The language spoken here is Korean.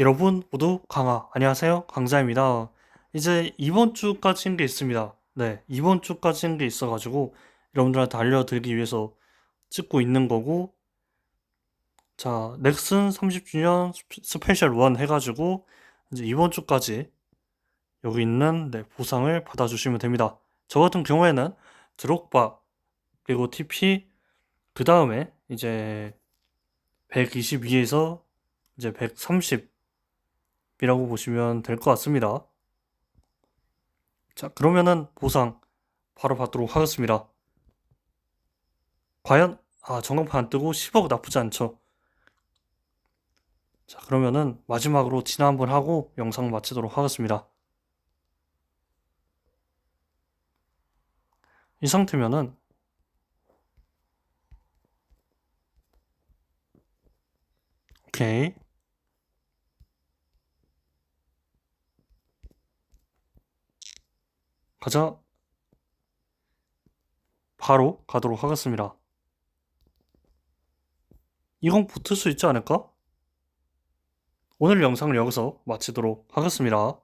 여러분 모두 강화. 안녕하세요. 강자입니다. 이제 이번 주까지인 게 있습니다. 네 이번 주까지인 게 있어가지고 여러분들한테 알려드리기 위해서 찍고 있는 거고 자 넥슨 30주년 스페셜 1 해가지고 이제 이번 주까지 여기 있는 네, 보상을 받아주시면 됩니다. 저 같은 경우에는 드록바 그리고 TP 그 다음에 이제 122에서 이제 130 이라고 보시면 될 것 같습니다. 자, 그러면은 보상 바로 받도록 하겠습니다. 과연 아, 전광판 안 뜨고 10억 나쁘지 않죠. 자, 그러면은 마지막으로 한번 하고 영상 마치도록 하겠습니다. 이 상태면은 오케이. 가자. 바로 가도록 하겠습니다. 이건 붙을 수 있지 않을까? 오늘 영상을 여기서 마치도록 하겠습니다.